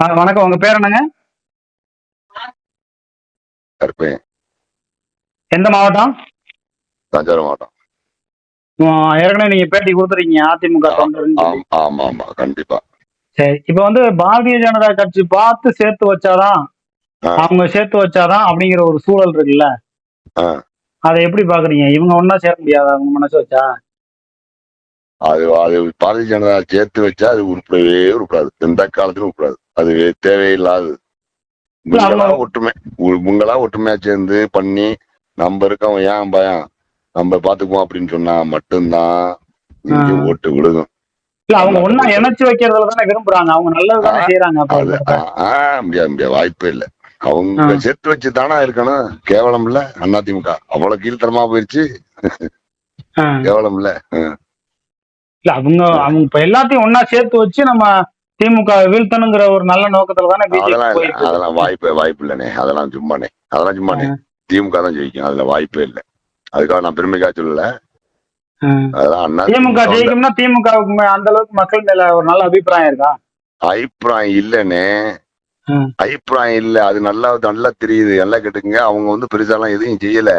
ஆ, வணக்கம். உங்க பேர் என்னங்க? எந்த மாவட்டம்? தஞ்சாவூர் மாவட்டம். ஏற்கனவே நீங்க பேட்டி கொடுத்துருக்கீங்க அதிமுக தொண்டர்னு சொல்லி. ஆம் ஆமா கண்டிப்பா. சரி இப்ப வந்து பாரதிய ஜனதா கட்சி பார்த்து சேர்த்து வச்சாதான். அவங்க சேர்த்து வச்சாதான் அப்படிங்கிற ஒரு சூழல் இருக்குல்ல. அதை எப்படி பாக்குறீங்க? இவங்க ஒன்னா சேர முடியாதா? அவங்க மனசு வச்சா? அது அது பாரதிய ஜனதா சேர்த்து வச்சா அது உருப்படவே உருப்படாது. எந்த காலத்திலும் உருப்படாது. அது தேவையில்லாது. உங்களா ஒற்றுமை உங்களா ஒற்றுமையா சேர்ந்து பண்ணி நம்ம இருக்கோம் ஏன் பயம் நம்ம பாத்துக்குவோம் அப்படின்னு சொன்னா மட்டும்தான் இங்க. ஓட்டு விழுகும். அவங்க ஒன்னா இணைச்சு வைக்கிறதுல தானே விரும்புறாங்க. அவங்க நல்லது தானே ஆ. செய்யறாங்க முடியாது முடியாது. வாய்ப்பே இல்ல. அவங்க. சேர்த்து வச்சு தானா இருக்கணும். கேவலம் இல்ல அதிமுக அவ்வளவு கீழ்த்தரமா போயிருச்சு. கேவலம் இல்ல இல்ல அவங்க அவங்க இப்ப எல்லாத்தையும் ஒன்னா சேர்த்து வச்சு நம்ம திமுக வீழ்த்தணுங்கிற ஒரு நல்ல நோக்கத்துல தானே அதெல்லாம். அதெல்லாம் வாய்ப்பே வாய்ப்பு இல்லனே அதெல்லாம் சும்மானே அதெல்லாம் சும்மானே திமுக தான் ஜெயிக்கும். அதுல வாய்ப்பே இல்ல. அதுக்காக நான் பெருமைக்கா சொல்லல அண்ணா திமுக ஜெயிக்கும்னா திமுகவுக்கு அந்த அளவுக்கு மக்கள் மேல ஒரு நல்ல அபிப்பிராயம் இருக்கா? அபிப்பிராயம் இல்லனே ம். அபிப்பிராயம் இல்ல. அது நல்லா நல்லா தெரியுது. நல்லா கேட்டுக்குங்க. அவங்க வந்து பெருசாலாம் எதையும் செய்யல.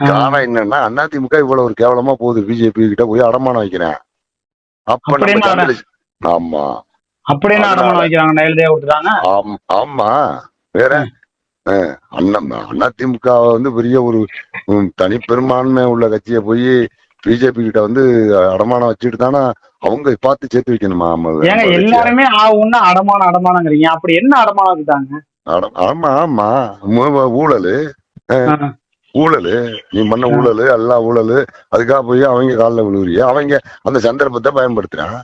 காரணம் என்னன்னா அதிமுக இவ்வளவு ஒரு கேவலமா போகுது. பிஜேபி கிட்ட போய் அடமானம் வைக்கிறேன். அப்ப நம்ம ஆமா. அப்படின்னு அடமானம் வைக்கிறாங்க நெல்லையா கொடுத்துட்டாங்க? ஆம்- ஆமா. வேற? அஹ், அண்ணன் அதிமுக வந்து பெரிய ஒரு தனிப்பெரும்பான்மை உள்ள கட்சியை போய் பிஜேபி கிட்ட வந்து அடமானம் வச்சுட்டு தானே அவங்க பார்த்து சேர்த்து வைக்கணுமா ஏங்க. எல்லாருமே ஆ ஒண்ணு அடமானம் அடமானங்கிறீங்க. அப்படி என்ன அடமானம் வச்சுட்டாங்க ஆமா ஆமா. ஊழல். ஊழல். நீ பண்ண ஊழல் எல்லாம் ஊழல். அதுக்காக போய் அவங்க காலில் விழுவுறிய. அவங்க அந்த சந்தர்ப்பத்தை பயன்படுத்துறான்.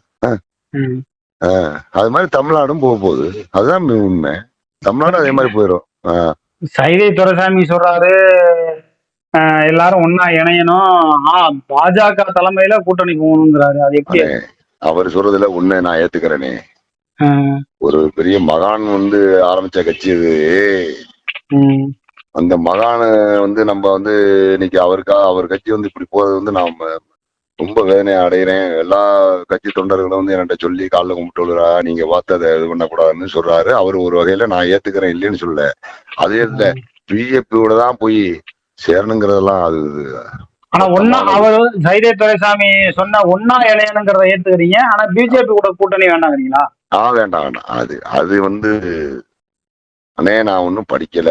அது மாதிரி தமிழ்நாடும் போக போகுது. அதுதான் உண்மை. தமிழ்நாடு அதே மாதிரி போயிடும் சைதை துரைசாமி சொல்றாரு. எல்லாரும் ஒன்னா இணையணும். பாஜக தலைமையில கூட்டணி போகணுங்கிறாரு. அது எப்படி? அவர் சொல்றதுல உண்மை நான் ஏத்துக்கிறேனே. ஒரு பெரிய மகான் வந்து ஆரம்பிச்ச கட்சி இது. அந்த மகான வந்து நம்ம வந்து இன்னைக்கு அவருக்கா அவர் கட்சி வந்து இப்படி போறது வந்து நாம ரொம்ப வேதனை அடைகிறேன் எல்லா கட்சி தொண்டர்களும் வந்து என்கிட்ட சொல்லி காலைல கும்பிட்டு விழுறா நீங்க பார்த்து அதை இது பண்ணக்கூடாதுன்னு சொல்றாரு. அவர் ஒரு வகையில நான் ஏத்துக்கிறேன் இல்லைன்னு சொல்லல. அதே இல்ல பிஜேபியோட தான் போய் சேரணுங்கிறதெல்லாம் அது ஆனா ஒன்னா அவர் சைதை துரைசாமி சொன்ன ஒன்னா இணையணுங்கிறத ஏத்துக்கிறீங்க. ஆனா பிஜேபி கூட கூட்டணி வேண்டாங்கிறீங்களா? ஆ வேண்டாம் வேண்டாம். அது அது வந்து அண்ணே நான் ஒன்றும் படிக்கல.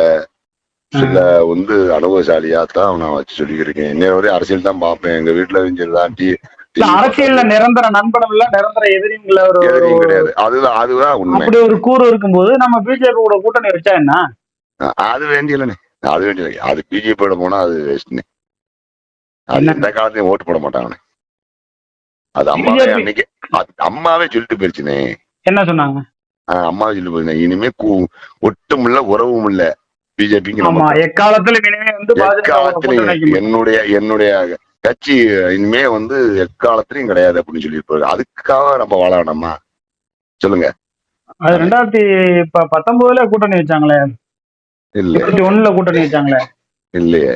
சில வந்து அனுபவசாலியா தான் நான் வச்சு சொல்லிக்கிறேன் இன்னைய வரை அரசியல் தான் பார்ப்பேன். எங்க வீட்டுல தான் டி அரசியல்ல நிரந்தர நண்பனும் இல்ல நிரந்தர எதிரிங்கள ஒரு எதிரியும் கிடையாது. அதுதான் அதுதான் உண்மை. அப்படி ஒரு கூறு இருக்கும்போது நம்ம பிஜேபி கூட கூட்டணி வச்சா என்ன? அது வேண்டியலண்ணே அது வேண்டியது அது பிஜேபியோட போனா அது வேஸ்ட்னே அது? எந்த காலத்தையும் ஓட்டு போட மாட்டாங்கண்ணே. அது அம்மாவே அன்னைக்கு அம்மாவே சொல்லிட்டு போயிருச்சுனே என்ன சொன்னாங்க? அம்மாவே சொல்லிட்டு போயிருந்தேன் இனிமே ஒட்டும் இல்ல உறவும் இல்ல. பிஜேபிக்கு ஆமா இனிமே வந்து எக்காலத்திலையும். என்னுடைய என்னுடைய கட்சி இனிமே வந்து எக்காலத்திலையும் கிடையாது அப்படின்னு சொல்லியிருப்பாரு. அதுக்காக நம்ம வாழ வேணாமா சொல்லுங்க. அது ரெண்டாயிரத்தி ப- பத்தொன்பதுல கூட்டணி வச்சாங்களே. இல்ல ஒண்ணுல கூட்டணி வச்சாங்களே. இல்லையே.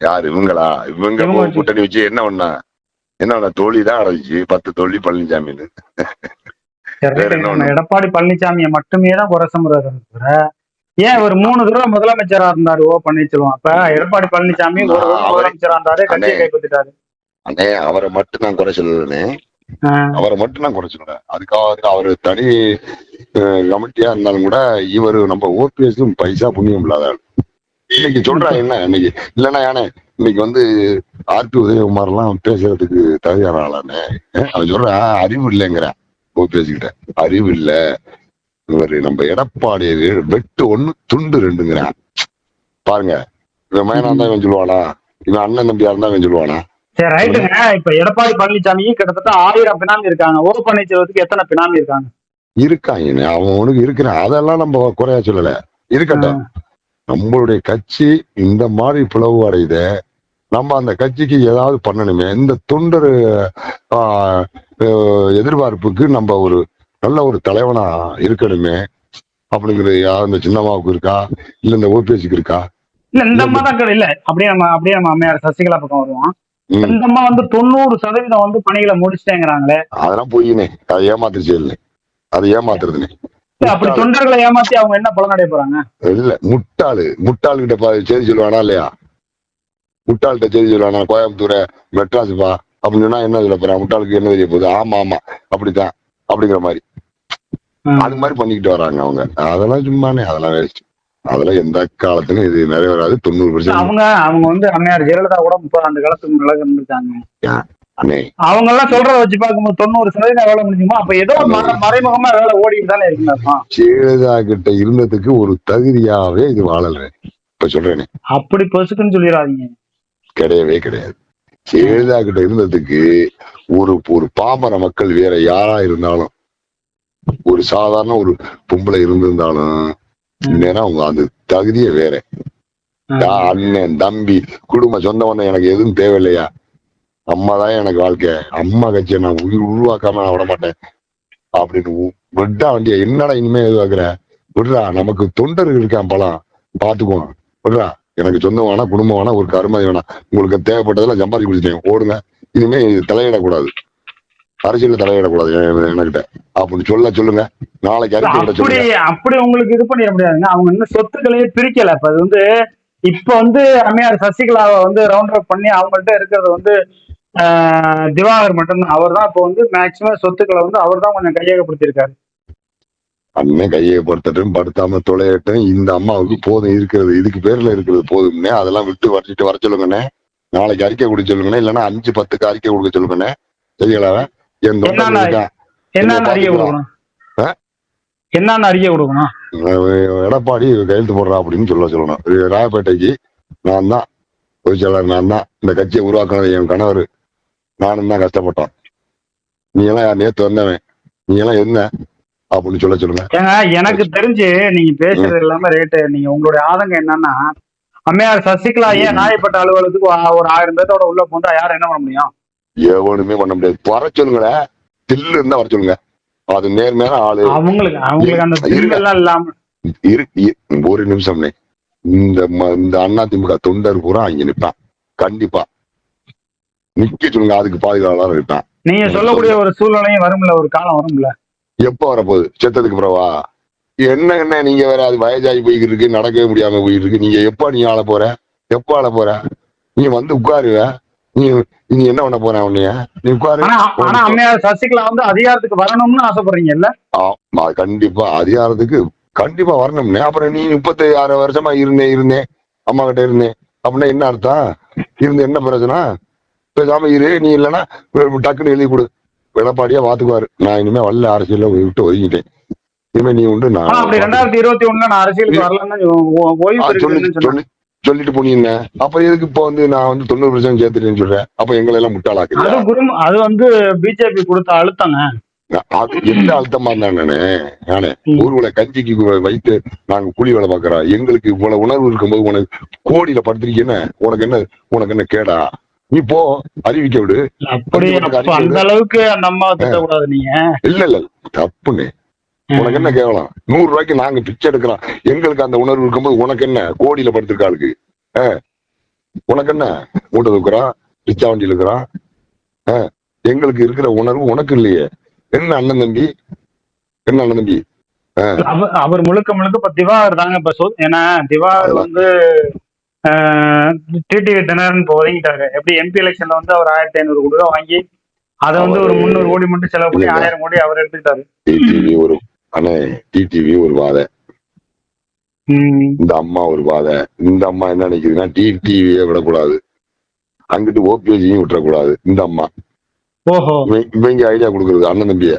யார் இவங்களா? இவங்க கூட்டணி வச்சு என்ன பண்ணா என்ன பண்ணா தோழி தான் அடைஞ்சிச்சு பத்து தோழி பழனிசாமின்னு? எடப்பாடி பழனிசாமியை மட்டுமே தான் குறை தவிர ஏன் ஒரு மூணு தடவை முதலமைச்சரா இருந்தாரு? ஓ பன்னீர்செல்வம். அப்ப எடப்பாடி பழனிசாமி முதலமைச்சரா இருந்தாரு கட்சியை. கைப்பற்றிட்டாரு. அண்ணே அவரை மட்டும் நான் குறை சொல்லலனே அவரை மட்டும் நான் குறை சொல்றேன் அதுக்காக அவரு தனி கமிட்டியா இருந்தாலும் கூட இவரு நம்ம ஓபிஎஸ் பைசா புண்ணியம் இல்லாத. இன்னைக்கு சொல்றான் என்ன? இன்னைக்கு இல்லைன்னா யானே இன்னைக்கு வந்து ஆர்பி உதயகுமார் எல்லாம் பேசுறதுக்கு தகுதியான ஆளானே அவன் சொல்றான் அறிவு இல்லைங்கிறான். ஓபிஎஸ் கிட்ட அறிவு இல்ல. இவரு நம்ம எடப்பாடி வெட்டு ஒண்ணு துண்டு ரெண்டுங்கிறான். பாருங்க இவன் மயனா இருந்தா இவன் சொல்லுவானா? இவன் அண்ணன் தம்பியா இருந்தா இவன் சொல்லுவானா? சரி ரைட்டுங்க இப்ப எடப்பாடி பழனிசாமிக்கு கிட்டத்தட்ட ஆயிரம் பினாமி இருக்காங்க. ஓ பன்னீர்செல்வத்துக்கு எத்தனை பினாமி இருக்காங்க? இருக்காங்க அவன் உனக்கு இருக்கிறான். அதெல்லாம் நம்ம குறையா சொல்லல. இருக்கட்டும். நம்மளுடைய கட்சி இந்த மாதிரி பிளவு அடையுத நம்ம அந்த கட்சிக்கு ஏதாவது பண்ணணுமே. இந்த தொண்டர் எதிர்பார்ப்புக்கு நம்ம ஒரு நல்ல ஒரு தலைவனா இருக்கணுமே அப்படிங்கிறது யா- இந்த சின்னம்மாவுக்கு இருக்கா? இல்ல இந்த ஓபிஎஸ்க்கு இருக்கா? இல்ல இந்த அம்மா தான் இல்ல அப்படியே நம்ம அப்படியே நம்ம அம்மையார் சசிகலா பக்கம் வருவோம். இந்த அம்மா வந்து தொண்ணூறு சதவீதம் வந்து பணிகளை முடிச்சிட்டேங்கிறாங்களே. அதெல்லாம் பொய்யினே. அது ஏமாத்துச்சு இல்லை. அது ஏமாத்துறதுனே. அப்படி. தொண்டர்களை ஏமாத்தி அவங்க என்ன பலனடைய போறாங்க? இல்ல முட்டாளு. முட்டாள் கிட்ட செய்தி சொல்லுவானா இல்லையா? முட்டாள்கிட்ட செய்தி சொல்லுவானா? கோயம்புத்தூர் மெட்ராஸ் பா அப்படின்னு சொன்னா என்ன சொல்ல போறான்? முட்டாளுக்கு என்ன தெரிய போகுது? ஆமா ஆமா. அப்படித்தான். அப்படிங்கிற மாதிரி. அது மாதிரி பண்ணிக்கிட்டு வராங்க அவங்க. அதெல்லாம் சும்மானே அதெல்லாம் வேஸ்ட் அதெல்லாம் எந்த காலத்துலயும் இது நிறைவேறாது தொண்ணூறு பர்சன்ட் அவங்க அவங்க வந்து அம்மையார் ஜெயலலிதா கூட முப்பது ஆண்டு காலத்துக்கு மிளகு இருந்திருக்காங்க. அவங்க எல்லாம் சொல்றத வச்சு பார்க்கும்போது தொண்ணூறு சதவீதம் வேலை முடிஞ்சுமா? அப்ப ஏதோ மற- மறைமுகமா வேலை ஓடிட்டு தானே இருக்குங்க. ஜெயலலிதா கிட்ட இருந்ததுக்கு ஒரு தகுதியாவே இது வாழல இப்ப சொல்றேனே. அப்படி பொசுக்குன்னு சொல்லிடாதீங்க. கிடையவே கிடையாது. ஜெயலலிதா கிட்ட இருந்ததுக்கு ஒரு ஒரு பாமர மக்கள் வேற யாரா இருந்தாலும் ஒரு சாதாரண ஒரு பொம்பளை இருந்திருந்தாலும் இந்நேரம் அவங்க அந்த தகுதியே வேற. அண்ணன் தம்பி குடும்ப சொந்தவன எனக்கு எதுவும் தேவையில்லையா? அம்மா தான் எனக்கு வாழ்க்கை. அம்மா கட்சியை நான் உயிர் உருவாக்காம நான் விட மாட்டேன் அப்படின்னு விட்டா வண்டிய என்னடா இனிமே எதிர்பார்க்கிற விடுறா நமக்கு தொண்டர்கள் இருக்கான் பலம். பாத்துக்குவோம் விடுறா எனக்கு சொந்தம் வேணா குடும்பம் வேணா ஒரு கருமதி வேணாம் உங்களுக்கு தேவைப்பட்டதெல்லாம் சம்பாதிச்சு கொடுத்துட்டேன். ஓடுங்க. இனிமே தலையிடக்கூடாது. அரசியல் தலையிடக்கூடாது எ- எனக்கிட்ட. அப்படின்னு சொல்ல சொல்லுங்க. நாளைக்கு அப்படி அப்படி உங்களுக்கு இது பண்ணிட முடியாதுங்க. அவங்க இன்னும் சொத்துக்களையே பிரிக்கல. இப்ப அது வந்து இப்ப வந்து அம்மையார் சசிகலாவை வந்து ரவுண்ட் அப் பண்ணி அவங்கள்ட்ட இருக்கிறது வந்து ஆஹ், திவாகர் மட்டும்தான். அவர் தான் இப்போ வந்து மேக்சிமம் சொத்துக்களை வந்து அவர் தான் கொஞ்சம் கையகப்படுத்தியிருக்காரு. அண்ணன் கையை படுத்தட்டும் படுத்தாம தொலையட்டும். இந்த அம்மாவுக்கு போதும் இருக்கிறது இதுக்கு பேர்ல இருக்கிறது போதும்னே அதெல்லாம் விட்டு வரைச்சிட்டு வர சொல்லுங்கண்ணே. நாளைக்கு அறிக்கை கொடுக்க சொல்லுங்கண்ணே இல்லைன்னா அஞ்சு பத்துக்கு அறிக்கை கொடுக்க சொல்லுங்கண்ணே. சரிங்களா? என் என்னன்னு அறிக்கை. கொடுக்கணும்? எடப்பாடி கையெழுத்து போடுறா அப்படின்னு சொல்ல சொல்லணும். ராயப்பேட்டைக்கு நான் தான் பொதுச் செயலாளர் நான் தான் இந்த கட்சியை உருவாக்குனது என் கணவர். நானும் தான் கஷ்டப்பட்டோம். நீ எல்லாம் நேத்து வந்தவன். நீ எல்லாம் என்ன? அப்படின்னு சொல்ல சொல்லுங்க. எனக்கு தெரிஞ்சு நீங்க பேசுறது எல்லாமே ரேட்டு நீங்க உங்களுடைய ஆதங்கம் என்னன்னா அம்மையார் சசிகலா ஏன் நாயப்பட்ட அலுவலகத்துக்கு ஒரு- ஆயிரம் பேர்த்தோட உள்ள போந்தா யாரும் என்ன பண்ண முடியும்? எவனுமே பண்ண முடியாது. வர சொல்லுங்களேன் தில்லு இருந்தா வர சொல்லுங்க. அது நேர்மையான ஆளு. அவங்களுக்கு அவங்களுக்கு அந்த இருங்க. தில் எல்லாம் இல்லாம இரு ஒரு நிமிஷம்னே இந்த இந்த அண்ணா திமுக தொண்டர் பூரா அங்க நிப்பான். கண்டிப்பா. நிக்க சொல்லுங்க அதுக்கு பாதுகாவலர் இருப்பான். நீங்க சொல்லக்கூடிய ஒரு சூழ்நிலையும் வரும்ல ஒரு காலம் வரும்ல. எப்ப வரப்போகுது? செத்ததுக்கு பிறவா என்ன என்ன நீங்க வேற அது வயசாகி போய்கிட்டு இருக்கு நடக்கவே முடியாம போயிட்டு இருக்கு. நீங்க எப்ப நீ ஆள போற? எப்ப ஆள போற? நீ வந்து உட்காருவ. நீ நீ என்ன பண்ண போற உன்னைய? நீ உட்காரு. ஆனா அம்மையார் சசிகலா வந்து அதிகாரத்துக்கு வரணும்னு ஆசைப்படுறீங்கல்ல ஆமா, கண்டிப்பா. அதிகாரத்துக்கு கண்டிப்பா வரணும்னே. அப்புறம் நீ முப்பத்தி ஆறு வருஷமா இருந்தேன் இருந்தேன் அம்மா கிட்ட இருந்தேன் அப்படின்னா என்ன அர்த்தம்? இருந்து என்ன பிரச்சனை? பேசாம இரு. நீ இல்லைன்னா டக்குன்னு எழுதி கொடு. எடப்பாடியா பாத்துக்குவாரு நான் இனிமே வரல அரசியல்ல விட்டு ஒதுங்கிட்டேன். இனிமே நீ உண்டு நான் ஆனா அப்படி ரெண்டாயிரத்தி இருபத்தி ஒண்ணுல நான் அரசியலுக்கு வரலன்னு சொல்லிட்டு போனீங்க. அப்ப எதுக்கு இப்போ வந்து நான் வந்து தொண்ணூறு பர்சன்ட் சேர்த்துட்டேன்னு சொல்றேன் அப்ப எங்களை எல்லாம் அது குரும் அது வந்து பிஜேபி கொடுத்த அழுத்தங்க. அது எந்த அழுத்தமா இருந்தானே நானே. ஊர்வல கஞ்சிக்கு வைத்து நாங்க கூலி வேலை பாக்குறோம். எங்களுக்கு இவ்வளவு உணர்வு இருக்கும்போது உனக்கு கோடியில படுத்திருக்கீங்க உனக்கு என்ன உனக்கு என்ன கேடா? நீ போ அறிவிக்க விடு. அப்படி அந்த அளவுக்கு அந்த அம்மா திட்டக்கூடாது நீங்க. இல்ல இல்ல தப்புன்னு. உனக்கு என்ன கேவலம்? நூறு ரூபாய்க்கு நாங்க பிச்சை எடுக்கிறோம். எங்களுக்கு அந்த உணர்வு இருக்கும்போது உனக்கு என்ன? கோடியில படுத்திருக்காளுக்கு ஆ? உனக்கு என்ன? மூட்டை தூக்குறான் பிச்சா வண்டியில் இருக்கிறான்? எங்களுக்கு இருக்கிற உணர்வு உனக்கு இல்லையே. என்ன அண்ணன் தம்பி? என்ன அண்ணன் தம்பி? அவர் அவர் முழுக்க முழுக்க இப்ப திவாகர் தாங்க இப்ப சொல் ஏன்னா திவாகர் வந்து டிடிவி தினகரன் இப்போ ஒதுங்கிட்டாரு. எப்படி எம்பி எலெக்ஷன்ல வந்து அவர் ஆயிரத்தி ஐநூறு கோடி ரூபா வாங்கி அதை வந்து ஒரு முந்நூறு கோடி மட்டும் செலவு பண்ணி. ஆயிரம் கோடி அவர் எடுத்துக்கிட்டாரு. டிடிவி ஒரு அண்ணே டிடிவி ஒரு வாதை. இந்த அம்மா ஒரு வாதை. இந்த அம்மா என்ன நினைக்குதுன்னா டிடிவியே விடக்கூடாது. அங்கிட்டு ஓபிஎஸ்சியும் விட்டுறக்கூடாது. இந்த அம்மா. ஓஹோ. இவங்க ஐடியா கொடுக்குறது அண்ணன் தம்பிய.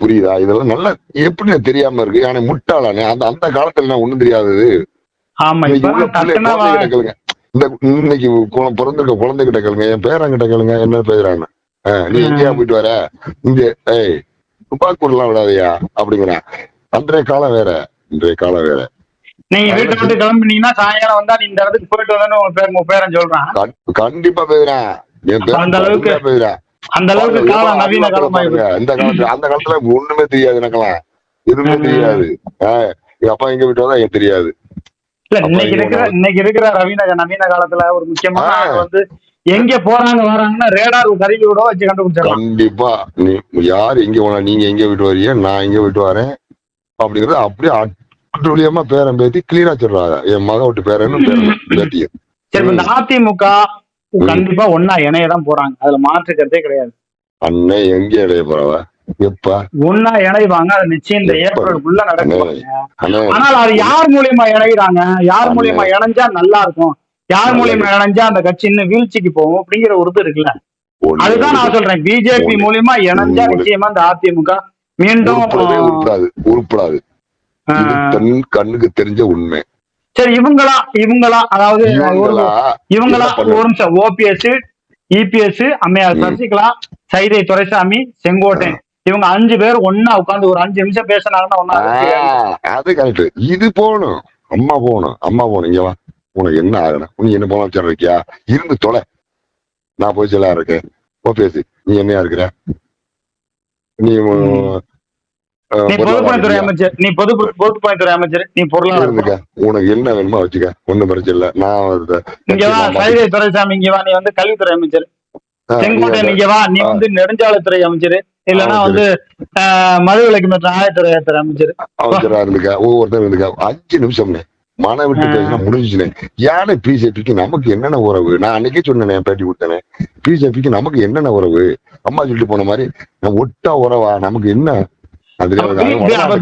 புரியுதா? இதெல்லாம் நல்லா எப்படி தெரியாம இருக்கு. ஆனா முட்டாளானே. அந்த அந்த காலத்துல ஒண்ணும் தெரியாதது. ஆமா இந்த இன்னைக்கு பிறந்திருக்க குழந்தைகிட்ட கேளுங்க. என் பேரங்கிட்ட கேளுங்க. என்ன பேசுறாங்க நீ எங்கேயா போயிட்டு வர? இங்க ஏய் துப்பாக்கூர்லாம் விடாதயா? அப்படிங்கிறான் அன்றைய காலம் வேற. இன்றைய காலம் வேற. நீங்க வீட்டை விட்டு கிளம்பினீங்கன்னா சாயங்காலம் வந்தா நீ இந்த இடத்துக்கு போயிட்டு வந்தேன்னு உங்க பேர் உங்க பேரன் சொல்றான். கண்- கண்டிப்பா பேர் அந்த அளவுக்கு- பேசுறான் அந்த அளவுக்கு காலம் நவீன காலம். இந்த காலத்துல அந்த காலத்துல ஒண்ணுமே தெரியாது எனக்கெல்லாம். எதுவுமே. தெரியாது. எங்க அப்பா எங்க வீட்டு வந்தா எனக்கு தெரியாது. இன்னைக்கு இருக்கிற இன்னைக்கு இருக்கிற நவீன நவீன காலத்துல ஒரு முக்கியமான வந்து எங்க போறாங்க வராங்கன்னா ரேடார் கருவியோட வச்சு கண்டுபிடிச்சிடலாம். கண்டிப்பா. நீ யார் எங்க போனா நீங்க எங்க விட்டு வரீங்க நான் எங்க விட்டு வரேன் அப்படிங்கறது அப்படியே அட்டுழியமா பேரன் பேத்தி கிளியரா சொல்றாங்க என் மக விட்டு பேரன்னு பேரன் பேத்தியும் சரி இந்த அதிமுக கண்டிப்பா ஒன்னா இணையதான் போறாங்க. அதுல மாற்று கருத்தே கிடையாது. அண்ணன் எங்க இடைய போறவ? எப்ப ஒன்னா இணைவாங்க. அது நிச்சயம் இந்த? ஏப்ரலுக்குள்ள நடக்கும் ஆனால் அது யார் மூலியமா இணைகிறாங்க? யார் மூலியமா இணைஞ்சா நல்லா இருக்கும்? யார் மூலியமா இணைஞ்சா அந்த கட்சி இன்னும் வீழ்ச்சிக்கு போகும்? அப்படிங்கிற ஒரு இது இருக்குல்ல. அதுதான் நான் சொல்றேன். பிஜேபி. மூலியமா இணைஞ்சா. நிச்சயமா இந்த அதிமுக மீண்டும் உருப்படாது. உருப்படாது. கண்ணுக்கு தெரிஞ்ச உண்மை. சரி இவங்களா? இவங்களா? அதாவது இவங்களா? ஒரு நிமிஷம். ஓபிஎஸ் இபிஎஸ் அம்மையார். சசிகலா சைதை துரைசாமி செங்கோட்டையன். இவங்க அஞ்சு பேர் ஒன்னா உட்கார்ந்து ஒரு அஞ்சு நிமிஷம் பேசினாங்கன்னா ஒன்னா அது கரெக்ட் இது போகணும். அம்மா போகணும். அம்மா போகணும். இங்க வா. உனக்கு என்ன ஆகணும் நீ என்ன போன வச்சு இருக்கியா? இருந்து தொலை. நான் போய் செல்லா இருக்கேன். போ பேசு. நீ என்னையா இருக்கிற? நீ பொதுப்பணித்துறை அமைச்சர். நீ பொது பொதுப்பணித்துறை அமைச்சர். நீ பொருளாதார இருந்துக்க உனக்கு என்ன வேணுமோ வச்சுக்க. ஒண்ணும் பிரச்சனை இல்ல. நான் இங்க வா சைதை துரைசாமி இங்க வா. நீ வந்து கல்வித்துறை அமைச்சர். ஆஹ், நீ செங்கோட்டையன் அந்த- இங்க வா. நீ. வந்து நெடுஞ்சாலைத்துறை அமைச்சர். இல்லைன்னா வந்து மது விலக்கு மற்ற ஆயத்துறை அமைச்சர். அமைச்சரா இருந்துக்க ஒவ்வொருத்தரும் இருந்துக்க அஞ்சு நிமிஷம்னே மன விட்டு. பேசினா முடிஞ்சுச்சுனே யானை பிஜேபிக்கு நமக்கு என்னென்ன உறவு? நான் அன்னைக்கே சொன்னேனே பேட்டி கொடுத்தேனே. பிஜேபிக்கு நமக்கு என்னென்ன உறவு? அம்மா சொல்லிட்டு போன மாதிரி ஒட்டா உறவா? நமக்கு என்ன.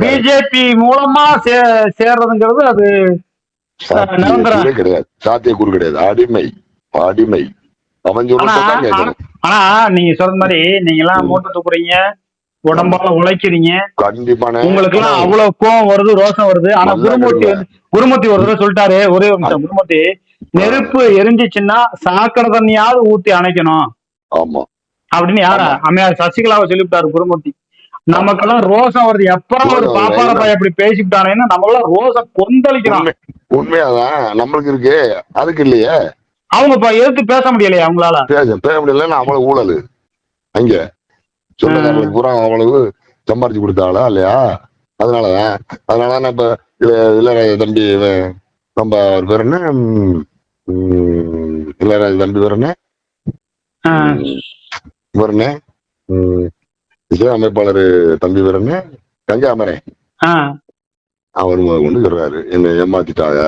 பிஜேபி மூலமா சேர்றதுங்கிறது அது கிடையாது. சாத்தியக்கூறு கிடையாது. அடிமை. அடிமை. ஆனா நீங்க சொல்ற மாதிரி நீங்க எல்லாம் மூட்டை தூக்குறீங்க உடம்பால உழைக்கிறீங்க. உங்களுக்கு எல்லாம் அவ்வளவு கோவம் வருது ரோஷம் வருது. ஆனா குருமூர்த்தி குருமூர்த்தி ஒரு தடவை சொல்லிட்டாரு ஒரே ஒரு நிமிஷம் குருமூர்த்தி நெருப்பு எரிஞ்சிச்சுன்னா சாக்கடை தண்ணியாவது ஊத்தி அணைக்கணும். ஆமா. அப்படின்னு யாரா. அம்மையார் சசிகலாவை சொல்லிவிட்டாரு குருமூர்த்தி. நமக்கெல்லாம் ரோஷம் வருது. எப்பறம் ஒரு பாப்பார. பையன் இப்படி பேசிவிட்டானேன்னா நம்மளாம் ரோஷம் கொந்தளிக்கிறோம். உண்மை உண்மையாதான். நம்மளுக்கு இருக்கு. அதுக்கு இல்லையே. அவங்க எதிர்த்து பேச முடியலையா அவங்களால? பேச பேச முடியலன்னா அவ்வளவு ஊழல். அங்க. சொந்தக்காரங்களுக்கு பூரா அவ்வளவு சம்பாரிச்சு கொடுத்தாளா இல்லையா? அதனாலதான் அதனாலதான் இப்ப இல்ல இளையராஜா தம்பி நம்ம அவர் பேர் என்ன? இளையராஜா தம்பி பேர் என்ன? இவர் என்ன? இசை அமைப்பாளர் தம்பி பேர் என்ன? ஆஹ், அவர் கொண்டு சொல்றாரு என்ன ஏமாத்திட்டாங்க.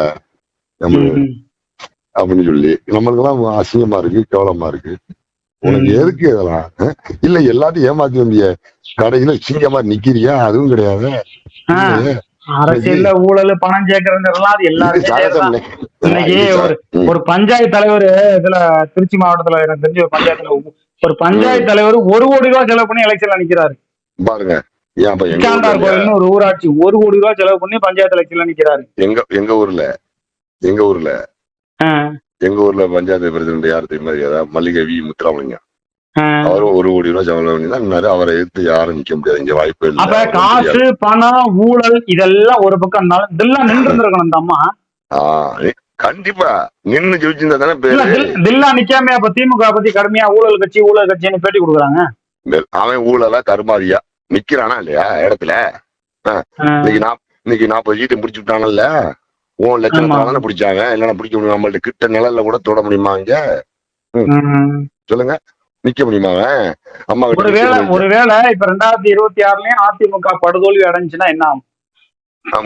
அப்படின்னு சொல்லி நம்மளுக்கெல்லாம் அசிங்கமா இருக்கு கேவலமா இருக்கு. உனக்கு. எதுக்கு இதெல்லாம்? இல்ல எல்லாத்தையும் ஏமாத்தி வந்திய. கடையில சிங்கமா நிக்கிறியா? அதுவும் கிடையாது. அரசியல்ல ஊழல் பணம் சேர்க்கறதுலாம் அது எல்லாருமே. இன்னைக்கு ஒரு. ஒரு பஞ்சாயத்து தலைவர் இதுல திருச்சி மாவட்டத்துல எனக்கு தெரிஞ்ச ஒரு பஞ்சாயத்துல ஒரு பஞ்சாயத்து தலைவர் ஒரு கோடி ரூபாய் செலவு பண்ணி எலெக்ஷன்ல நிக்கிறாரு. பாருங்க. ஊர்ல கோயில்னு ஒரு ஊராட்சி ஒரு கோடி ரூபாய் செலவு பண்ணி பஞ்சாயத்து எலெக்ஷன்ல நிக்கிறாரு. எங்க எங்க ஊர்ல? எங்க ஊர்ல? எங்க ஊர்ல பஞ்சாயத்து பிரசிடண்ட் யார் தெரியுமா? அதாவது மல்லிகை வி. முத்துராமலிங்கம் ஆஹ். அவரும் ஒரு கோடி ரூபாய் சம்பளம் பண்ணி தான் நின்னாரு. அவரை எதிர்த்து யாரும் நிக்க முடியாது. இங்க வாய்ப்பே இல்லை. அப்ப காசு. பணம் ஊழல் இதெல்லாம் ஒரு பக்கம் இருந்தாலும் இதெல்லாம் நின்று இருந்திருக்கணும் இந்த அம்மா. கண்டிப்பா நின்னு ஜெயிச்சிருந்தா தானே பேரு. தில்- தில்லா நிக்காம அப்ப திமுக பத்தி கடுமையா ஊழல் கட்சி ஊழல் கட்சின்னு பேட்டி கொடுக்குறாங்க. அவன் ஊழலா கருமாதியா. நிக்கிறானா இல்லையா? இடத்துல. இன்னைக்கு நாற்பது சீட்டு முடிச்சு விட்டானல்ல? உன் லட்சணத்துல தானே பிடிச்சாங்க. இல்லைன்னா பிடிக்க முடியும்? நம்மள்ட்ட கிட்ட நிழல்ல கூட தொட முடியுமா இங்க. சொல்லுங்க. நிக்க முடியுமா அம்மா ஒருவேளை? ஒருவேளை இப்ப ரெண்டாயிரத்தி இருபத்தி ஆறுலயும் அதிமுக படுதோல்வி அடைஞ்சுன்னா என்ன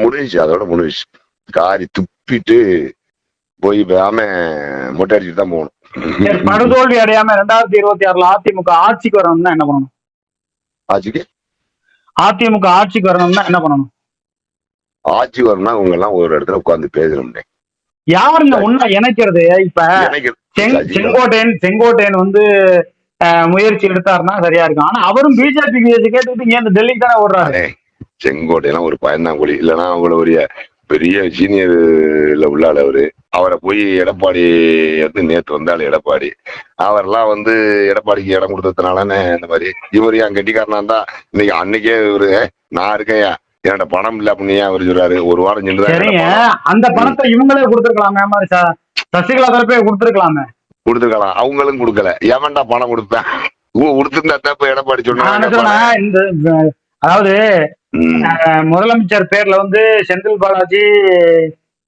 முடிஞ்சுச்சு அதோட முடிஞ்சுச்சு காரி துப்பிட்டு போய் பேம மொட்டை அடிச்சுட்டு தான் போகணும். படுதோல்வி அடையாம ரெண்டாயிரத்தி இருபத்தி ஆறுல அதிமுக ஆட்சிக்கு வரணும்னா என்ன பண்ணணும்? ஆட்சிக்கு? அதிமுக ஆட்சிக்கு வரணும்னா என்ன பண்ணணும்? ஆட்சி வரணும்னா உங்க எல்லாம் ஒரு இடத்துல உட்கார்ந்து பேசணும்னே. யாருங்க ஒன்னா இணைக்கிறது? இப்ப செங்கோட்டையன் செங்கோட்டையன் வந்து முயற்சி எடுத்தாருன்னா சரியா இருக்கும். ஆனா அவரும் பிஜேபி கேட்டுக்கிட்டு இங்க இந்த டெல்லிக்கு தானே ஓடுறாரு. செங்கோட்டையெல்லாம் ஒரு பயந்தாங்குழி இல்லைன்னா அவ்வளவு பெரிய பெரிய சீனியர்ல உள்ளாள் அவரு. அவரை போய் எடப்பாடி வந்து நேத்து வந்தாள் எடப்பாடி. அவரெல்லாம் வந்து எடப்பாடிக்கு இடம் கொடுத்ததுனாலன்னு இந்த மாதிரி இவர் ஏன் கெட்டிக்காரனா இருந்தா இன்னைக்கு அன்னைக்கே இவரு நான் இருக்கேன் என்னோட பணம் இல்ல அப்படின்னு ஏன் அவர் சொல்றாரு? ஒரு வாரம் சொல்லுதான் அந்த பணத்தை இவங்களே கொடுத்துருக்கலாமே. மாதிரி சசிகலா தரப்பே கொடுத்துருக்கலாமே. கொடுத்துருக்கலாம். அவங்களும் கொடுக்கல. எவன்டா பணம் கொடுப்பேன்? கொடுத்துருந்தா தப்பு எடப்பாடி சொன்னா இந்த அதாவது முதலமைச்சர் பேர்ல வந்து செந்தில் பாலாஜி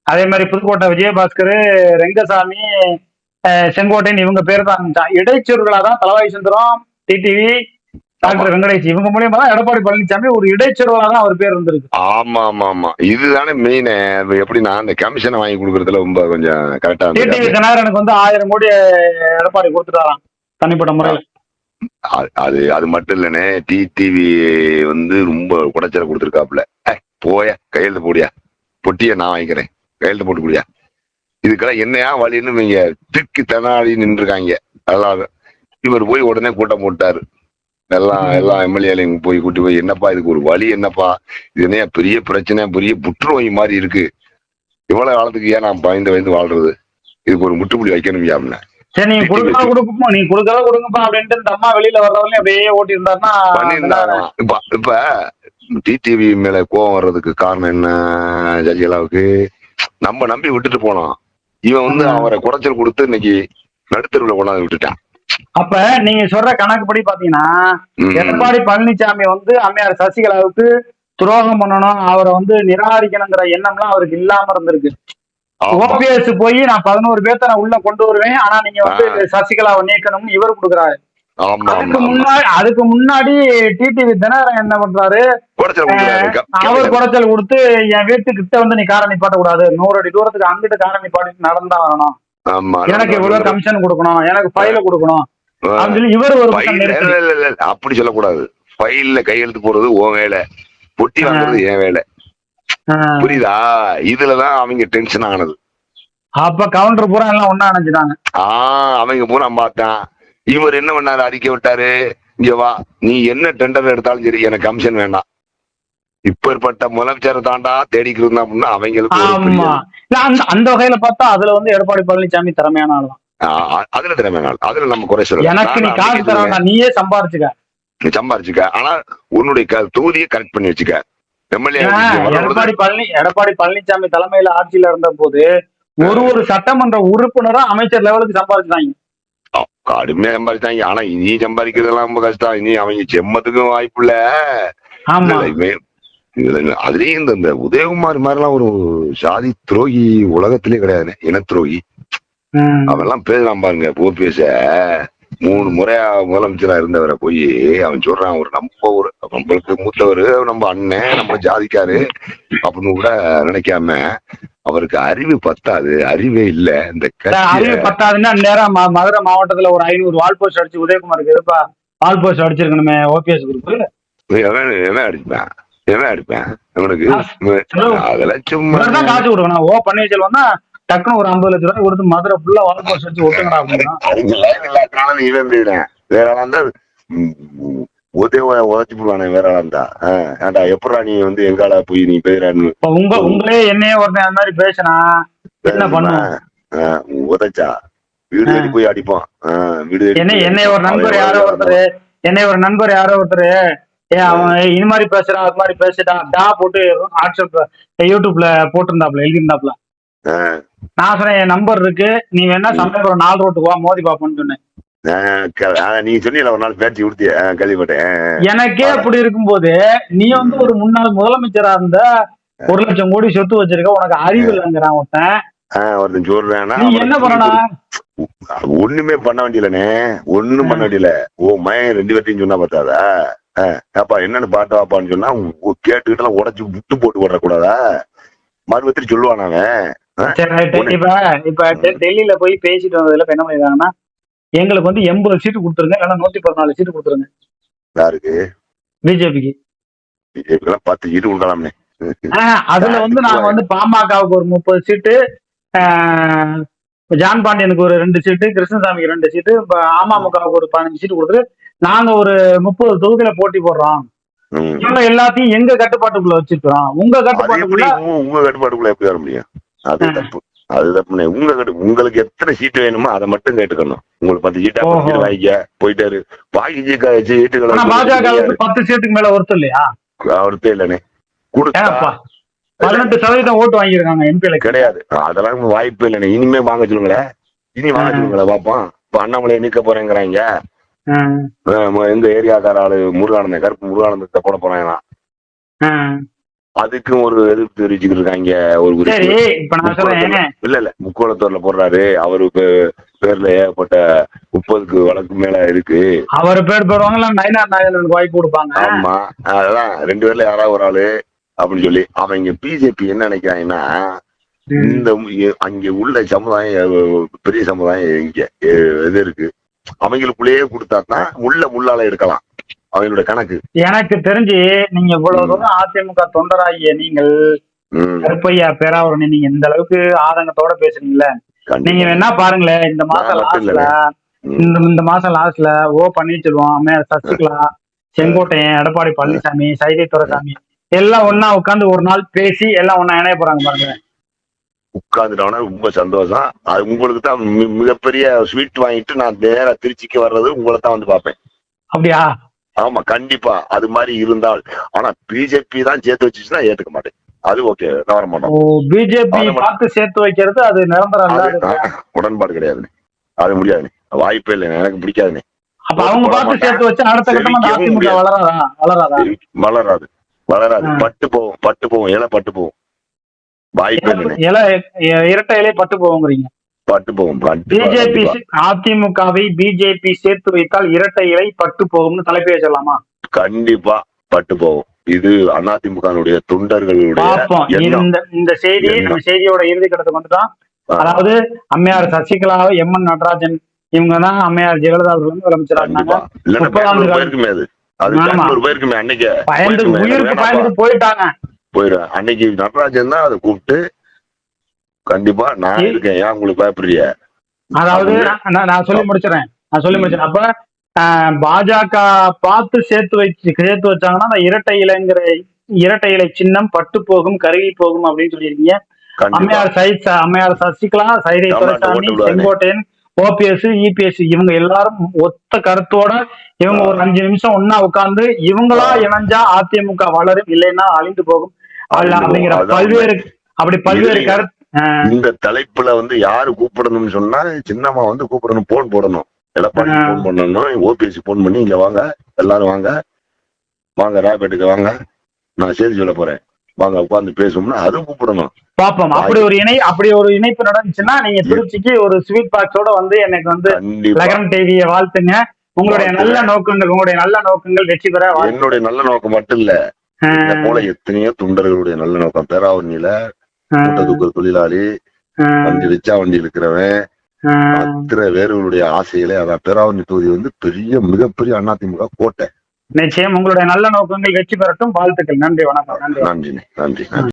அதே மாதிரி புதுக்கோட்டை விஜயபாஸ்கர் ரெங்கசாமி செங்கோட்டையன் இவங்க பேர் தான் இடைச்சொற்களா தான் தலவாய் சுந்தரம் டிடிவி டாக்டர் வெங்கடேஷ் இவங்க மூலியமா தான் எடப்பாடி பழனிசாமி ஒரு இடைச்சொற்களா தான் அவர் பேர் இருந்திருக்கு. ஆமா ஆமா ஆமா இதுதானே மெயின் எப்படின்னா அந்த கமிஷனை வாங்கி கொடுக்கறதுல ரொம்ப கொஞ்சம் கரெக்டா டிடிவி தினகரனுக்கு வந்து ஆயிரம் கோடி எடப்பாடி கொடுத்துட்டாராம் தனிப்பட்ட முறையில். அது- அது மட்டும் இல்லனே டிடிவி வந்து ரொம்ப குடைச்சல கொடுத்துருக்காப்புல. போய கையெழுத்து போடியா? பொட்டிய நான் வாங்கிக்கிறேன். கையெழுத்து போட்டு குடியா? இதுக்கெல்லாம் என்னையா வழின்னு இவங்க திக்கு தெனாடி நின்றுருக்காங்க. அதாவது இவர் போய் உடனே கூட்டம் போட்டாரு. எல்லாம் எல்லா எம்எல்ஏலையும் போய் கூட்டி போய் என்னப்பா இதுக்கு ஒரு வழி என்னப்பா? இது என்ன பெரிய பிரச்சனை பெரிய புற்றுநோய் மாதிரி இருக்கு. இவ்வளவு காலத்துக்கு ஏன் நான் பயந்து பயந்து வாழ்றது? இதுக்கு ஒரு முற்றுப்புள்ளி வைக்கணும் அப்படின்னா சரி நீங்க கொடுக்கறத கொடுப்போம் நீங்க கொடுக்கறத கொடுங்கப்பா அப்படின்ட்டு இந்த அம்மா வெளியில வர்றவங்களையும் அப்படியே ஓட்டி இருந்தாருன்னா பண்ணியிருந்தாங்க இப்ப இப்ப டிடிவி மேல கோவம் வர்றதுக்கு காரணம் என்ன ஜட்ஜலாவுக்கு நம்ம நம்பி விட்டுட்டு போனோம் இவன் வந்து. அவரை குடைச்சல் கொடுத்து இன்னைக்கு நடுத்தருவுல கொண்டாந்து விட்டுட்டான். அப்ப நீங்க சொல்ற கணக்குப்படி பாத்தீங்கன்னா. எடப்பாடி பழனிசாமி வந்து அம்மையார் சசிகலாவுக்கு துரோகம் பண்ணணும் அவரை வந்து நிராகரிக்கணுங்கிற எண்ணம்லாம் அவருக்கு இல்லாம இருந்திருக்கு. ஓபிஎஸ் போய் நான் பதினோரு பேர்த்த நான் உள்ள கொண்டு வருவேன் ஆனா நீங்க வந்து சசிகலாவை நீக்கணும்னு இவர் கொடுக்குறாரு. அதுக்கு முன்னாடி அதுக்கு முன்னாடி டிடிவி தினகரன் என்ன பண்றாரு? அவர் குடைச்சல் கொடுத்து என் வீட்டுக்கிட்ட வந்து நீ காரணி பாட்ட கூடாது. நூறு அடி தூரத்துக்கு அங்கிட்டு காரணி பாட்டிட்டு நடந்தா வரணும் எனக்கு இவ்வளவு கமிஷன் கொடுக்கணும் எனக்கு ஃபைல கொடுக்கணும். இவர் ஒரு அப்படி சொல்லக்கூடாது. ஃபைல்ல கையெழுத்து போடுறது உன் வேலை. பொட்டி வாங்குறது என் வேலை. புரியுதா? இதுலதான் அவங்க டென்ஷன் ஆனது. அப்ப கவுண்டர் பூரா எல்லாம் ஒண்ணா அணைஞ்சிட்டாங்க. ஆஹ் அவங்க பூரா பார்த்தான். இவர் என்ன பண்ணாரு? அறிக்கை விட்டாரு. இங்க வா. நீ என்ன டெண்டர் எடுத்தாலும் சரி எனக்கு கமிஷன் வேண்டாம். இப்பேற்பட்ட முதலமைச்சரை தாண்டா தேடிக்கிட்டு இருந்தா அப்படின்னா அவங்களுக்கு ஆமா. அந்த அந்த வகையில பார்த்தா அதுல வந்து எடப்பாடி பழனிசாமி திறமையான ஆள் தான். அதுல திறமை நாள் அதுல நம்ம குறை சொல்லலாம் எனக்கு நீ காசு அன்னைக்கு தர வேண்டாம் நீயே சம்பாரிச்சுக்க. நீ சம்பாரிச்சுக்க. ஆனா உன்னுடைய தொகுதியை கரெக்ட் பண்ணி வச்சுக்க. எடப்பாடி பழனி எடப்பாடி பழனிசாமி தலைமையில ஆட்சியில இருந்த போது ஒரு ஒரு சட்டமன்ற உறுப்பினரும் அமைச்சர் லெவலுக்கு சம்பாரிச்சுட்டாங்க. கடுமையா சம்பாதிச்சாங்க ஆனா இனி சம்பாதிக்கிறதெல்லாம் ரொம்ப கஷ்டம். இனி அவங்க செம்மத்துக்கும் வாய்ப்பு இல்ல. அதுலயும் இந்த இந்த உதயகுமார் மாதிரிலாம் ஒரு சாதி துரோகி உலகத்திலே கிடையாது. இன துரோகி. ம். அவன்லாம் பேசுறான் பாருங்க ஓபிஎஸ் மூணு முறையா முதலமைச்சரா இருந்தவரை போய் அவன் சொல்றான் ஒரு நம்ம ஒரு நம்மளுக்கு மூத்தவர் நம்ம அண்ணன் நம்ம ஜாதிக்காரு. அப்படின்னு கூட நினைக்காம அவருக்கு அறிவு பத்தாது அறிவே இல்ல. இந்த அறிவு பத்தாதுன்னா நேரம் மதுரை மாவட்டத்துல ஒரு ஐநூறு வால் போஸ்ட் அடிச்சு உதயகுமாருக்கு எதுப்பா வால் போஸ்ட் அடிச்சிருக்கணுமே ஓபிஎஸ் குரூப் எவன் எவன் அடிப்பேன்? எவன் அடிப்பேன் அவனுக்கு. அதெல்லாம் சும்மா காசு கொடுக்கணும். ஓ பன்னீர்செல்வம் தான் டக்குனு ஒரு ஐம்பது லட்ச ரூபாய் கொடுத்து மதுரை ஃபுல்லா போஸ்ட் அடிச்சு ஒட்டுங்கடா இல்லாதனால நீ இவன் போயிடுறேன் வேற இருந்தா உதய உதச்சு போடுவானே வேற ஆளா ஏன்டா எப்படா நீ வந்து எங்கால போய் நீ இப்ப உங்க உங்களே என்னையே ஒருத்தன் அந்த மாதிரி பேசினா என்ன ஆஹ், உதைச்சா? வீடு தேடி போய் அடிப்போம் ஆஹ், வீடு என்னை என்னை ஒரு. நண்பர் யாரோ ஒருத்தர் என்னை ஒரு நண்பர் யாரோ ஒருத்தர் அவன் இது மாதிரி பேசுறான் அது மாதிரி பேசிட்டான். டா போட்டு வாட்ஸ்அப் யூடியூப்ல போட்டிருந்தாப்ல எழுதியிருந்தாப்ல நான் சொன்னேன் என் நம்பர் இருக்கு. நீ வேணா சமயபுரம் நாலு ரோட்டுக்கு வா மோதி பாப்போம்னு சொன்னேன். நீ சொன்னீல ஒரு நாள் பேச்சு கொடுத்திய கேள்விப்பட்டேன். எனக்கே அப்படி இருக்கும்போது நீ வந்து ஒரு முன்னாள் முதலமைச்சரா இருந்த ஒரு லட்சம் கோடி சொத்து வச்சிருக்க உனக்கு அறிவு இல்லைங்கிறான் ஒருத்தன். ஒருத்தன் சொல்றேன்னா நீ என்ன பண்ணணும் ஒண்ணுமே பண்ண வேண்டியலனே ஒண்ணும் பண்ண வேண்டியல ஓ மயன் ரெண்டு பேர்த்தையும் சொன்னா பார்த்தாதா? அப்பா என்னன்னு பாட்டு வாப்பான்னு சொன்னா கேட்டுக்கிட்டு உடச்சு விட்டு போட்டு விடக்கூடாதா மறுபடியும் சொல்லுவான் அவன். இப்ப டெல்லியில போய் பேசிட்டு வந்ததுல என்ன பண்ணிருக்காங்கன்னா எங்களுக்கு வந்து எண்பது சீட்டு கொடுத்துருங்க இல்லைன்னா நூத்தி பதினாலு சீட்டு கொடுத்துருங்க. யாருக்கு? பிஜேபிக்கு. பிஜேபி எல்லாம் பத்து சீட்டு கொடுக்கலாம்னே. அதுல வந்து நாங்க வந்து பாமகவுக்கு ஒரு முப்பது சீட்டு ஆஹ், ஜான் பாண்டியனுக்கு ஒரு ரெண்டு சீட்டு கிருஷ்ணசாமிக்கு ரெண்டு சீட்டு இப்ப அமமுகவுக்கு ஒரு பதினஞ்சு சீட்டு கொடுத்துட்டு நாங்க ஒரு முப்பது தொகுதியில போட்டி போடுறோம். இவங்க எல்லாத்தையும் எங்க கட்டுப்பாட்டுக்குள்ள வச்சிருக்கிறோம்? உங்க கட்டுப்பாட்டுக்குள்ள உங்க- கட்டுப்பாட்டுக்குள்ள எப்படி வர முடியும்? அது. தப்பு. அது தப்புனே உங்க கட்டு உங்களுக்கு எத்தனை சீட்டு வேணுமோ அதை மட்டும் கேட்டுக்கணும். உங்களுக்கு பத்து சீட்டா வாங்கிக்க. போயிட்டாரு. பாக்கி சீட்டுகளை பாஜகவுக்கு பத்து சீட்டுக்கு மேல ஒருத்தர் இல்லையா? அவர்த்தே இல்லனே கொடுத்தா பதினெட்டு சதவீதம் ஓட்டு வாங்கியிருக்காங்க எம்பியில கிடையாது. அதெல்லாம் வாய்ப்பு இல்லைண்ணே. இனிமே வாங்க சொல்லுங்களேன். இனி வாங்க. சொல்லுங்களேன் பாப்போம். இப்ப அண்ணாமலையை நீக்க போறேங்கிறாங்க. எங்க ஏரியாக்கார ஆளு முருகானந்தன் கருப்பு முருகானந்தத்தை போட போறாங்களாம் அதுக்கும் ஒரு எதிர்ப்பு தெரிவிச்சுக்கிட்டு இருக்காங்க ஒரு இல்ல இல்ல முக்கோணத்தூர்ல போடுறாரு. அவரு பே- பேர்ல ஏகப்பட்ட முப்பதுக்கு வழக்கு மேல இருக்கு. அவர் பேர் நாகேந்திரனுக்கு வாய்ப்பு கொடுப்பாங்க. ஆமா அதான் ரெண்டு பேர்ல யாராவது ஒரு ஆளு. அப்படின்னு சொல்லி அவங்க பிஜேபி என்ன நினைக்கிறாங்கன்னா இந்த அங்க உள்ள சமுதாயம் பெரிய சமுதாயம் இங்க இது இருக்கு. அவங்களுக்குள்ளேயே கொடுத்தா தான் முள்ள முள்ளால எடுக்கலாம். அவங்களோட கணக்கு. எனக்கு தெரிஞ்சு நீங்க இவ்வளவு தூரம் அதிமுக தொண்டராகிய நீங்கள் கருப்பையா பேராவரணி நீங்க இந்த அளவுக்கு ஆதங்கத்தோட பேசுறீங்கல்ல நீங்க. வேணா பாருங்களே இந்த மாசம் லாஸ்ட்ல. இந்த இந்த மாசம் லாஸ்ட்ல ஓ பன்னீர்செல்வம் அம்மையார் சசிகலா செங்கோட்டையன் எடப்பாடி பழனிசாமி சைதை துரைசாமி எல்லாம் ஒண்ணா உட்கார்ந்து ஒரு நாள் பேசி எல்லாம் ஒண்ணா இணைய போறாங்க பாருங்க. உட்கார்ந்துட்டோம்னா ரொம்ப சந்தோஷம். அது உங்களுக்கு தான் மிகப்பெரிய ஸ்வீட் வாங்கிட்டு நான் நேரா திருச்சிக்கு வர்றது உங்களை தான் வந்து பார்ப்பேன். அப்படியா? ஆமா கண்டிப்பா. அது மாதிரி இருந்தால். ஆனா பிஜேபி தான் சேர்த்து வச்சுச்சுன்னா ஏத்துக்க மாட்டேன். அது ஓகே மாட்டோம் ஓ பிஜேபி. பார்த்து சேர்த்து வைக்கிறது அது நிரந்தரம் உடன்பாடு கிடையாதுண்ணே அது முடியாதுண்ணே வாய்ப்பே இல்லை எனக்கு பிடிக்காதுண்ணே அப்ப அவங்க பார்த்து சேர்த்து வச்சு அடுத்த கட்டமா முடியாது. வளராதா? வளராதா. வளராது. பட்டு போகும் பட்டு போகும் இலை பட்டு போகும். வாய்ப்பே இலை இரட்டை இலை பட்டு போகுங்கிறீங்க. பட்டு போகும் பிஜேபி. அதிமுகவை பிஜேபி சேர்த்து வைத்தால் இரட்டை இலை பட்டு போகும்னு தலைப்பே வச்சிடலாமா? கண்டிப்பா பட்டு போகும். இது அதிமுகனுடைய தொண்டர்களுடைய இந்த இந்த செய்தி எண்ணம். நம்ம செய்தியோட இறுதி கட்டத்துக்கு ஆ, அதாவது அம்மையார் சசிகலா எம் என் நடராஜன் இவங்க தான் அம்மையார் ஜெயலலிதா அவர்கள் வந்து அது. பெங்களூர் போயிருக்குமே அன்னைக்கு. போயிட்டாங்க. போயிடும் அன்னைக்கு நடராஜன் தான் அதை கூப்பிட்டு கண்டிப்பா நான். இருக்கேன். ஏன் உங்களுக்கு பயப்படுறிய? அதாவது நான் சொல்லி முடிச்சிடறேன். நான் சொல்லி. முடிச்சிடறேன். அப்ப பாஜக பார்த்து சேர்த்து வச்சு சேர்த்து வச்சாங்கன்னா அந்த இரட்டை இலைங்கிற இரட்டை இலை சின்னம் பட்டு போகும் கருகி போகும் அப்படின்னு சொல்லியிருக்கீங்க. அம்மையார் சயித் அம்மையார் சசிகலா சைதை துரைசாமி. செங்கோட்டையன் ஓபிஎஸ் இபிஎஸ் இவங்க எல்லாரும் ஒத்த கருத்தோட இவங்க ஒரு அஞ்சு நிமிஷம் ஒன்னா உட்கார்ந்து இவங்களா. இணைஞ்சா அதிமுக வளரும் இல்லைன்னா அழிந்து போகும். அப்படிங்கிற பல்வேறு அப்படி பல்வேறு கருத்து இந்த தலைப்புல வந்து யாரு கூப்பிடணும்னு சொன்னா சின்னம்மா வந்து கூப்பிடணும் போன் போடணும். எடப்பாடி. போன் பண்ணணும் ஓபிஎஸ் போன் பண்ணி இங்க வாங்க எல்லாரும் வாங்க. வாங்க ராயப்பேட்டுக்கு வாங்க. நான் செய்தி சொல்ல போறேன். வாங்க உட்கார்ந்து பேசுவோம்னா அதுவும் கூப்பிடணும். பாப்போம். அப்படி ஒரு இணை அப்படி ஒரு இணைப்பு நடந்துச்சுன்னா நீங்க திருச்சிக்கு ஒரு ஸ்வீட் பாக்ஸோட வந்து எனக்கு வந்து லகரம் டிவியை வாழ்த்துங்க. உங்களுடைய. நல்ல நோக்கங்கள் உங்களுடைய நல்ல நோக்கங்கள் வெற்றி பெற என்னுடைய நல்ல நோக்கம் மட்டும் இல்ல. போல எத்தனையோ தொண்டர்களுடைய நல்ல நோக்கம். மூட்டை தூக்குற தொழிலாளி வண்டி ரிச்சா வண்டி இருக்கிறவன். அத்தனை பேர்களுடைய ஆசைகளே அதான் பேராவணி தொகுதி வந்து பெரிய மிகப்பெரிய அதிமுக கோட்டை. நிச்சயம். உங்களுடைய நல்ல நோக்கங்கள் வெற்றி பெறட்டும். வாழ்த்துக்கள். நன்றி வணக்கம். நன்றி. நன்றி நன்றி.